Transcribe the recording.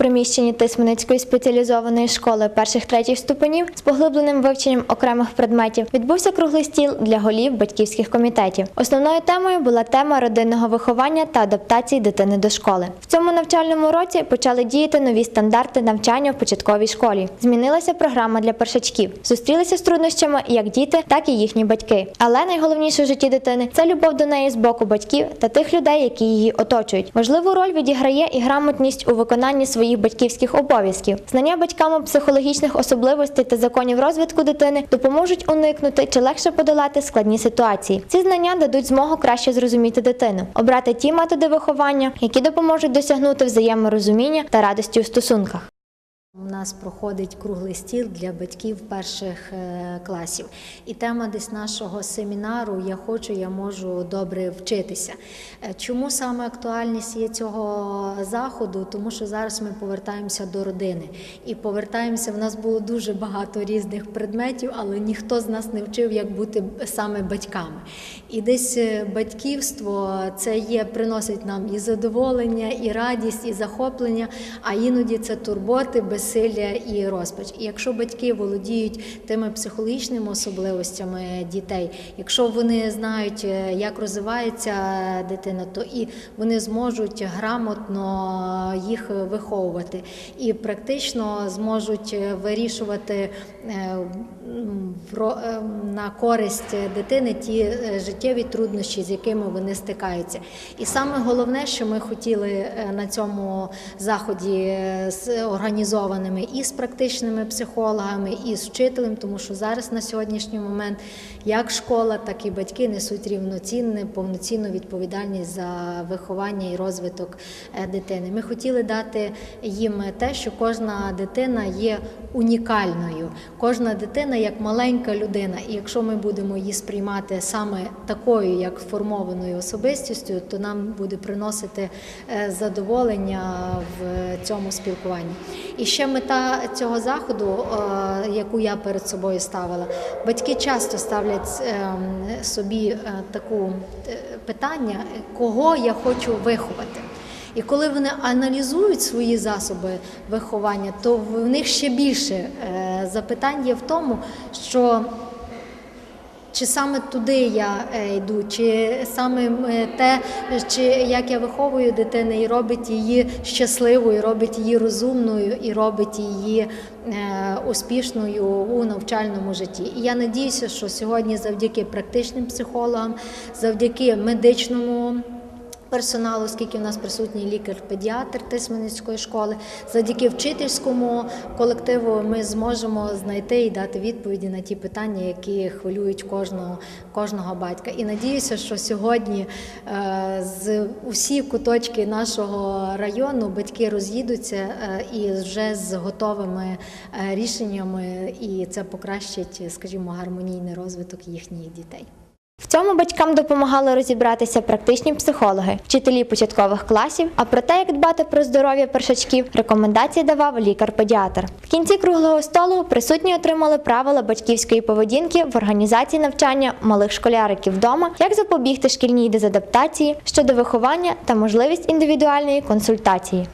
приміщенні Тисменицької спеціалізованої школи перших третіх ступенів з поглибленим вивченням окремих предметів відбувся круглий стіл для голів батьківських комітетів. Основною темою була тема родинного виховання та адаптації дитини до школи. В цьому навчальному році почали діяти нові стандарти навчання в початковій школі. Змінилася програма для першачків. Зустрілися з труднощами як діти, так і їхні батьки. Але найголовніше в житті дитини це любов до неї з боку батьків та тих людей, які її оточують. Важливу роль відіграє і грамотність у виконанні своїх батьківських обов'язків. Знання батьками психологічних особливостей та законів розвитку дитини допоможуть уникнути чи легше подолати складні ситуації. Ці знання дадуть змогу краще зрозуміти дитину, обрати ті методи виховання, які допоможуть досягнути взаєморозуміння та радості у стосунках. У нас проходить круглий стіл для батьків перших е, класів. І тема десь нашого семінару Я хочу, я можу добре вчитися. Е, Чому саме актуальність є цього заходу? Тому що зараз ми повертаємося до родини. І повертаємося, в нас було дуже багато різних предметів, але ніхто з нас не вчив, як бути саме батьками. І десь е, батьківство це є, приносить нам і задоволення, і радість, і захоплення, а іноді це турботи, безсилля і розпач. І якщо батьки володіють тими психологічними особливостями дітей, якщо вони знають, е, як розвивається дитина, то і вони зможуть грамотно їх виховувати і практично зможуть вирішувати е, про- е, на користь дитини ті життєві труднощі, з якими вони стикаються. І саме головне, що ми хотіли на цьому заході е, з і з практичними психологами, і з вчителем, тому що зараз на сьогоднішній момент як школа, так і батьки несуть рівноцінну, повноцінну відповідальність за виховання і розвиток е, дитини. Ми хотіли дати їм те, що кожна дитина є унікальною, кожна дитина як маленька людина. І якщо ми будемо її сприймати саме такою, як сформованою особистістю, то нам буде приносити е, задоволення в цьому спілкуванні. І ще мета цього заходу, е, яку я перед собою ставила, батьки часто ставлять ем, собі таке е, питання, кого я хочу виховати. І коли вони аналізують свої засоби виховання, то в них ще більше е, запитань є в тому, що чи саме туди я е, йду, чи саме е, те, чи як я виховую дитину, і робить її щасливою, робить її розумною і робить її е, успішною у навчальному житті. І я надіюся, що сьогодні, завдяки практичним психологам, завдяки медичному. Персоналу, оскільки в нас присутній лікар-педіатр Тисменницької школи, завдяки вчительському колективу ми зможемо знайти і дати відповіді на ті питання, які хвилюють кожного, кожного батька. І надіюся, що сьогодні е, з усі куточки нашого району батьки роз'їдуться е, і вже з готовими е, рішеннями, і це покращить, скажімо, гармонійний розвиток їхніх дітей. В цьому батькам допомагали розібратися практичні психологи, вчителі початкових класів. А про те, як дбати про здоров'я першачків, рекомендації давав лікар-педіатр. В кінці круглого столу присутні отримали правила батьківської поведінки в організації навчання малих школяриків вдома, як запобігти шкільній дезадаптації щодо виховання та можливість індивідуальної консультації.